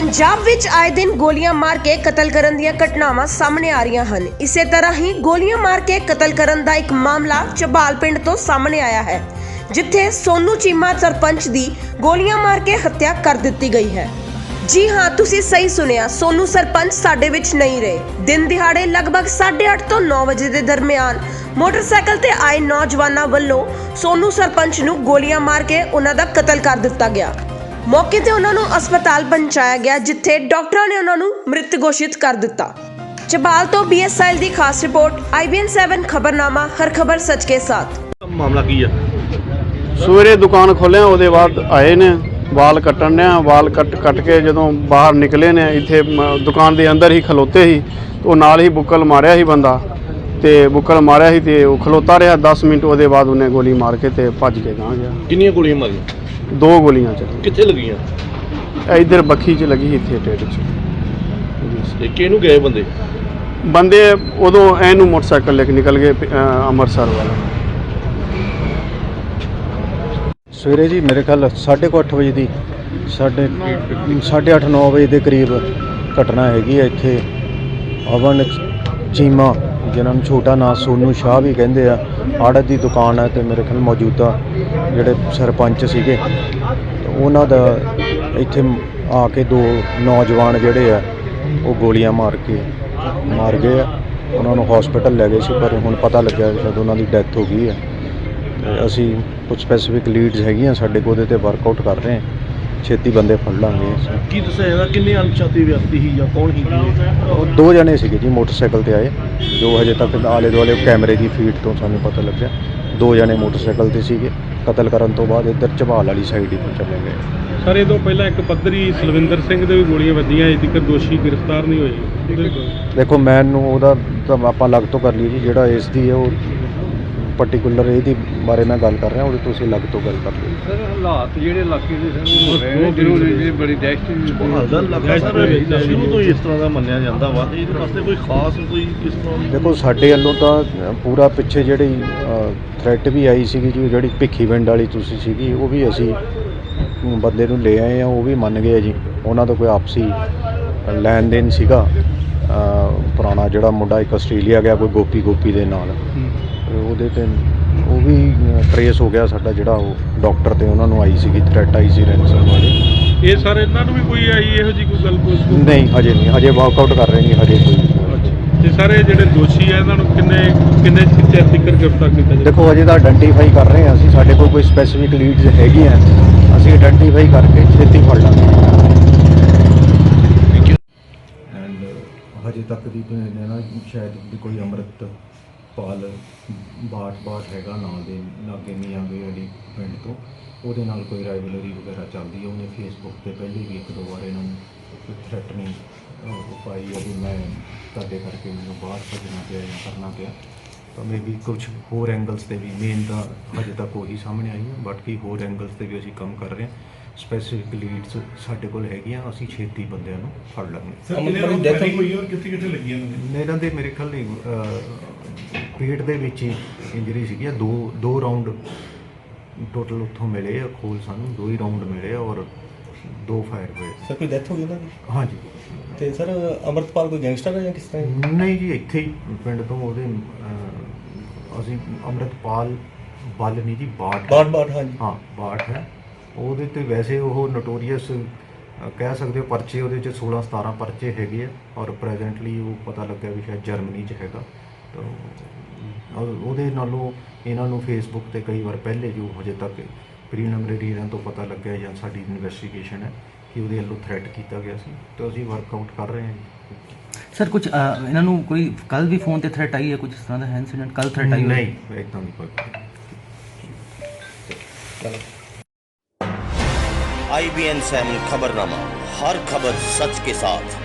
ਪੰਜਾਬ ਵਿੱਚ ਆਏ ਦਿਨ ਗੋਲੀਆਂ ਮਾਰ ਕੇ ਕਤਲ ਕਰਨ ਦੀਆਂ ਘਟਨਾਵਾਂ ਸਾਹਮਣੇ ਆ ਰਹੀਆਂ ਹਨ। ਇਸੇ ਤਰ੍ਹਾਂ ਹੀ ਗੋਲੀਆਂ ਮਾਰ ਕੇ ਕਤਲ ਕਰਨ ਦਾ ਇੱਕ ਮਾਮਲਾ ਚਬਾਲ ਪਿੰਡ ਤੋਂ ਸਾਹਮਣੇ ਆਇਆ ਹੈ, ਜਿੱਥੇ ਸੋਨੂ ਚੀਮਾ ਸਰਪੰਚ ਦੀ ਗੋਲੀਆਂ ਮਾਰ ਕੇ ਹੱਤਿਆ ਕਰ ਦਿੱਤੀ ਗਈ ਹੈ। ਜੀ ਹਾਂ, ਤੁਸੀਂ ਸਹੀ ਸੁਣਿਆ, ਸੋਨੂ ਸਰਪੰਚ ਸਾਡੇ ਵਿੱਚ ਨਹੀਂ ਰਹੇ। ਦਿਨ ਦਿਹਾੜੇ ਲਗਭਗ 8:30 ਤੋਂ 9 ਵਜੇ ਦੇ ਦਰਮਿਆਨ ਮੋਟਰਸਾਈਕਲ ਤੇ ਆਏ ਨੌਜਵਾਨਾਂ ਵੱਲੋਂ ਸੋਨੂ ਸਰਪੰਚ ਨੂੰ ਗੋਲੀਆਂ ਮਾਰ ਕੇ ਉਹਨਾਂ ਦਾ ਕਤਲ ਕਰ ਦਿੱਤਾ ਗਿਆ। ਮੌਕੇ ਤੇ ਉਹਨਾਂ ਨੂੰ ਹਸਪਤਾਲ ਪਹੁੰਚਾਇਆ ਗਿਆ ਜਿੱਥੇ ਡਾਕਟਰਾਂ ਨੇ ਉਹਨਾਂ ਨੂੰ ਮ੍ਰਿਤ ਘੋਸ਼ਿਤ ਕਰ ਦਿੱਤਾ। ਚਬਾਲ ਤੋਂ ਬੀਐਸਐਲ ਦੀ ਖਾਸ ਰਿਪੋਰਟ IBN7 ਖਬਰਨਾਮਾ ਹਰ ਖਬਰ ਸੱਚ ਕੇ ਸਾਥ। ਮਾਮਲਾ ਕੀ ਆ ਸਵੇਰੇ ਦੁਕਾਨ ਖੋਲਿਆ ਉਹਦੇ ਬਾਅਦ ਆਏ ਨੇ ਵਾਲ ਕੱਟਣ ਨੇ ਵਾਲ ਕੱਟ ਕੱਟ ਕੇ ਜਦੋਂ ਬਾਹਰ ਨਿਕਲੇ ਨੇ ਇੱਥੇ ਦੁਕਾਨ ਦੇ ਅੰਦਰ ਹੀ ਖਲੋਤੇ ਸੀ ਉਹ ਨਾਲ ਹੀ ਬੁੱਕਲ ਮਾਰਿਆ ਸੀ ਬੰਦਾ ਤੇ ਬੁੱਕਲ ਮਾਰਿਆ ਸੀ ਤੇ ਉਹ ਖਲੋਤਾ ਰਿਹਾ 10 ਮਿੰਟ ਉਹਦੇ ਬਾਅਦ ਉਹਨੇ ਗੋਲੀ ਮਾਰ ਕੇ ਤੇ ਭੱਜ ਕੇ ਗਾਂ ਗਿਆ। ਕਿੰਨੀਆਂ ਗੋਲੀਆਂ ਮਾਰੀਆਂ? ਦੋ ਗੋਲੀਆਂ ਚ ਕਿੱਥੇ ਲੱਗੀਆਂ? ਇਧਰ ਬੱਖੀ ਚ ਲੱਗੀ ਇੱਥੇ ਟੇਡ ਚ। ਤੇ ਕਿਹਨੂੰ ਗਏ ਬੰਦੇ? ਬੰਦੇ ਉਦੋਂ ਐਨੂੰ ਮੋਟਰਸਾਈਕਲ ਲੈ ਕੇ ਨਿਕਲ ਗਏ ਪ- ਅ, ਅੰਮ੍ਰਿਤਸਰ ਵੱਲ। ਸਵੇਰੇ ਜੀ ਮੇਰੇ ਖਿਆਲ 8:30 ਵਜੇ ਦੀ ਸਾਢੇ 8:30 9 ਵਜੇ ਦੇ ਕਰੀਬ ਘਟਨਾ ਹੈਗੀ ਹੈ ਇੱਥੇ। ਅਵਨ ਚੀਮਾ ਜਿਨ੍ਹਾਂ ਨੂੰ ਛੋਟਾ ਨਾਂ ਸੋਨੂ ਸ਼ਾਹ ਵੀ ਕਹਿੰਦੇ ਆ ਆੜਤ ਦੀ ਦੁਕਾਨ ਹੈ ਤੇ ਮੇਰੇ ਖਿਆਲ ਮੌਜੂਦਾ ਜਿਹੜੇ ਸਰਪੰਚ ਸੀਗੇ ਉਹਨਾਂ ਦਾ ਇੱਥੇ ਆ ਕੇ ਦੋ ਨੌਜਵਾਨ ਜਿਹੜੇ ਆ, ਉਹ ਗੋਲੀਆਂ ਮਾਰ ਕੇ ਮਾਰ ਗਏ ਆ। ਉਹਨਾਂ ਨੂੰ ਹਸਪੀਟਲ ਲੈ ਗਏ ਸੀ, ਪਰ ਹੁਣ ਪਤਾ ਲੱਗਿਆ ਸ਼ਾਇਦ ਉਹਨਾਂ ਦੀ ਡੈਥ ਹੋ ਗਈ ਹੈ ਤੇ ਅਸੀਂ ਕੁਝ ਸਪੈਸੀਫਿਕ ਲੀਡਸ ਹੈਗੀਆਂ ਸਾਡੇ ਕੋਲ, ਉਹਦੇ ਤੇ ਵਰਕਆਊਟ ਕਰ ਰਹੇ ਹਾਂ। ਛੇਤੀ ਬੰਦੇ ਫੜ ਲਾਂਗੇ। ਕੀ ਦੱਸਿਆ ਇਹਦਾ ਕਿੰਨੇ ਅਣਪਛਾਤੇ ਵਿਅਕਤੀ ਸੀ ਜਾਂ ਕੌਣ ਸੀ ਉਹ ਦੋ ਜਣੇ ਸੀਗੇ ਜੀ ਮੋਟਰਸਾਈਕਲ ਤੇ ਆਏ। ਜੋ ਹਜੇ ਤੱਕ ਆਲੇ ਦੁਆਲੇ ਕੈਮਰੇ ਦੀ ਫੀਡ ਤੋਂ ਸਾਨੂੰ ਪਤਾ ਲੱਗਿਆ। ਦੋ ਜਣੇ ਮੋਟਰਸਾਈਕਲ ਤੇ ਸੀਗੇ। ਕਤਲ ਕਰਨ ਤੋਂ ਬਾਅਦ ਇੱਧਰ ਝਬਾਲ ਵਾਲੀ ਸਾਈਡ ਹੀ ਚਲੇ ਗਏ। ਸਰ ਇਹ ਤੋਂ ਪਹਿਲਾਂ ਇੱਕ ਪੱਧਰੀ ਸਲਵਿੰਦਰ ਸਿੰਘ ਦੇ ਵੀ ਗੋਲੀਆਂ ਵੱਜੀਆਂ। ਅਜੇ ਤੱਕ ਦੋਸ਼ੀ ਗ੍ਰਿਫਤਾਰ ਨਹੀਂ ਹੋਏ ਦੇਖੋ ਮੈਨੂੰ ਉਹਦਾ ਤਾਂ ਆਪਾਂ ਅਲੱਗ ਤੋਂ ਕਰ ਲਈ ਜੀ। ਜਿਹੜਾ ਇਸ ਦੀ ਹੈ ਉਹ ਪਾਰਟਿਕੂਲਰ ਇਹਦੀ ਬਾਰੇ ਮੈਂ ਗੱਲ ਕਰ ਰਿਹਾ ਉਹਦੇ ਤੋਂ ਅਸੀਂ ਅਲੱਗ ਤੋਂ ਗੱਲ ਕਰ ਲਈ ਸਰ ਹਾਲਾਤ ਜਿਹੜੇ ਇਲਾਕੇ ਦੇ ਸਰ ਉਹ ਹੋ ਰਹੇ ਨੇ ਜ਼ਰੂਰ ਜੀ ਬੜੀ ਦਹਿਸ਼ਤ ਦੀ ਸਰ ਸ਼ੁਰੂ ਤੋਂ ਹੀ ਇਸ ਤਰ੍ਹਾਂ ਦਾ ਮੰਨਿਆ ਜਾਂਦਾ ਵਾ। ਇਹਦੇ ਵਾਸਤੇ ਕੋਈ ਖਾਸ ਕੋਈ ਕਿਸ ਤਰ੍ਹਾਂ ਦੇਖੋ ਸਾਡੇ ਵੱਲੋਂ ਤਾਂ ਪੂਰਾ ਪਿੱਛੇ ਜਿਹੜੀ ਥ੍ਰੈਟ ਵੀ ਆਈ ਸੀਗੀ ਜੀ ਜਿਹੜੀ ਭਿੱਖੀ ਵਿੰਡ ਵਾਲੀ ਤੁਸੀਂ ਸੀਗੀ ਉਹ ਵੀ ਅਸੀਂ ਬੰਦੇ ਨੂੰ ਲੈ ਆਏ ਆ ਉਹ ਵੀ ਮੰਨ ਗਏ ਜੀ। ਉਹਨਾਂ ਦਾ ਕੋਈ ਆਪਸੀ ਲੈਣ ਦੇਣ ਸੀਗਾ ਪੁਰਾਣਾ ਜਿਹੜਾ ਮੁੰਡਾ ਇੱਕ ਆਸਟ੍ਰੇਲੀਆ ਗਿਆ ਕੋਈ ਗੋਪੀ ਗੋਪੀ ਦੇ ਨਾਲ। ਉਹਦੇ ਤੇ ਉਹ ਵੀ ਟਰੇਸ ਹੋ ਗਿਆ ਸਾਡਾ ਜਿਹੜਾ ਉਹ ਡਾਕਟਰ ਤੇ ਉਹਨਾਂ ਨੂੰ ਆਈ ਸੀਗੀ ਥ੍ਰੈਟ ਆਈ ਸੀ ਰੈਂਸਮ ਵਾਲੀ। ਇਹ ਸਰ ਇਹਨਾਂ ਨੂੰ ਵੀ ਕੋਈ ਆਈ ਇਹੋ ਜੀ ਕੋਈ ਗੱਲ ਕੋਈ ਨਹੀਂ ਹਜੇ ਨਹੀਂ ਹਜੇ ਵਾਕਆਊਟ ਕਰ ਰਹੇ ਨਹੀਂ ਹਜੇ ਕੋਈ। ਤੇ ਸਾਰੇ ਜਿਹੜੇ ਦੋਸ਼ੀ ਆ ਇਹਨਾਂ ਨੂੰ ਕਿੰਨੇ ਕਿੰਨੇ ਚਿਰ ਤੱਕ ਗ੍ਰਿਫਤਾਰ ਕੀਤਾ ਜਾਵੇ? ਦੇਖੋ ਅਜੇ ਤਾਂ ਆਇਡੈਂਟੀਫਾਈ ਕਰ ਰਹੇ ਹਾਂ ਅਸੀਂ ਸਾਡੇ ਕੋਲ ਕੋਈ ਸਪੈਸੀਫਿਕ ਲੀਡਸ ਹੈਗੀਆਂ। ਅਸੀਂ ਆਇਡੈਂਟੀਫਾਈ ਕਰਕੇ ਛੇਤੀ ਫੜ ਲਾਂਗੇ। ਐਂਡ ਹਜੇ ਤੱਕ ਦੀ ਨਾ ਸ਼ਾਇਦ ਕੋਈ ਅੰਮ੍ਰਿਤ ਪਾਲ ਬਾਟ ਬਾਟ ਹੈਗਾ ਨਾਲ ਦੇ ਲਾਗੇ ਮੀਆਂ ਗਏ ਵਾਲੀ ਪਿੰਡ ਤੋਂ। ਉਹਦੇ ਨਾਲ ਕੋਈ ਰਾਈਵਲਰੀ ਵਗੈਰਾ ਚੱਲਦੀ ਹੈ ਉਹਨੇ ਫੇਸਬੁੱਕ ਤੇ ਪਹਿਲੇ ਵੀ ਇੱਕ ਦੋ ਵਾਰ ਇਹਨਾਂ ਨੂੰ ਥ੍ਰੈਟਨਿੰਗ ਪਾਈ ਹੈ ਵੀ ਮੈਂ ਤੁਹਾਡੇ ਕਰਕੇ ਮੈਨੂੰ ਬਾਹਰ ਭੱਜਣਾ ਪਿਆ ਜਾਂ ਕਰਨਾ ਪਿਆ। ਤਾਂ ਮੇਬੀ ਕੁਝ ਹੋਰ ਐਂਗਲਸ ਤੇ ਵੀ ਮੇਨ ਤਾਂ ਹਜੇ ਤੱਕ ਉਹੀ ਸਾਹਮਣੇ ਆਈ ਹੈ ਬਟ ਕੀ ਹੋਰ ਐਂਗਲਸ ਤੇ ਵੀ ਅਸੀਂ ਕੰਮ ਕਰ ਰਹੇ ਹਾਂ ਸਪੈਸੀਫਿਕ ਲੀਡਸ ਸਾਡੇ ਕੋਲ ਹੈਗੀਆਂ। ਅਸੀਂ ਛੇਤੀ ਬੰਦਿਆਂ ਨੂੰ ਫੜ ਲਾਂਗੇ। ਡੈਥ ਹੋਈ ਔਰ ਕਿੱਥੇ ਕਿੱਥੇ ਲੱਗੀਆਂ ਨੇ? ਇਹਨਾਂ ਦੇ ਮੇਰੇ ਖਿਆਲ ਨਹੀਂ ਪੇਟ ਦੇ ਵਿੱਚ ਇੰਜਰੀ ਸੀਗੀ ਦੋ ਦੋ ਰਾਉਂਡ ਟੋਟਲ ਉੱਥੋਂ ਮਿਲੇ ਆ ਖੋਲ ਸਾਨੂੰ ਦੋ ਹੀ ਰਾਉਂਡ ਮਿਲੇ ਔਰ ਦੋ ਫਾਇਰ ਹੋਏ। ਸਰ ਕੋਈ ਡੈਥ ਹੋ ਗਈ ਉਹਨਾਂ ਦੀ ਹਾਂਜੀ। ਤੇ ਸਰ ਅਮਰਤਪਾਲ ਕੋਈ ਗੈਂਗਸਟਰ ਹੈ ਜਾਂ ਕਿਸ ਤਰ੍ਹਾਂ ਨਹੀਂ ਜੀ ਇੱਥੇ ਹੀ ਪਿੰਡ ਤੋਂ ਉਹਦੇ ਅਹ, ਅਸੀਂ ਅੰਮ੍ਰਿਤਪਾਲ ਬੱਲ ਨਹੀਂ ਜੀ ਬਾਟ ਬਾਟ ਬਾਟ ਹਾਂਜੀ। ਹਾਂ ਬਾਟ ਹੈ। ਉਹਦੇ ਤੇ ਵੈਸੇ ਉਹ ਨੋਟੋਰੀਅਸ ਕਹਿ ਸਕਦੇ ਹੋ ਪਰਚੇ ਉਹਦੇ ਚ 16 17 ਪਰਚੇ ਹੈਗੇ ਆ ਔਰ ਪ੍ਰੈਜ਼ੈਂਟਲੀ ਉਹ ਪਤਾ ਲੱਗਿਆ ਵੀ ਸ਼ਾਇਦ ਜਰਮਨੀ ਚ ਹੈਗਾ। ਤਾਂ ਉਹ- ਉਹਦੇ ਨਾਲੋਂ ਇਹਨਾਂ ਨੂੰ ਫੇਸਬੁੱਕ ਤੇ ਕਈ ਵਾਰ ਪਹਿਲੇ ਜੋ ਹਜੇ ਤੱਕ ਪ੍ਰੀਲਿਮਿਨਰੀ ਇਹਨਾਂ ਤੋਂ ਪਤਾ ਲੱਗਿਆ ਜਾਂ ਸਾਡੀ ਇਨਵੈਸਟੀਗੇਸ਼ਨ ਹੈ ਕਿ ਉਹਦੇ ਵੱਲੋਂ ਥ੍ਰੈਟ ਕੀਤਾ ਗਿਆ ਸੀ ਤਾਂ ਅਸੀਂ ਵਰਕਆਊਟ ਕਰ ਰਹੇ ਹਾਂ ਜੀ ਸਰ ਕੁਝ ਇਹਨਾਂ ਨੂੰ ਕੋਈ ਕੱਲ ਵੀ ਫੋਨ ਤੇ ਥ੍ਰੈਟ ਆਈ ਹੈ ਕੁਝ ਇਸ ਤਰ੍ਹਾਂ ਦਾ ਇਨਸੀਡੈਂਟ ਕੱਲ ਥ੍ਰੈਟ ਆਈ ਹੋਈ? ਨਹੀਂ ਇਦਾਂ ਦੀ ਕੋਈ आई बी एन खबरनामा हर खबर सच के साथ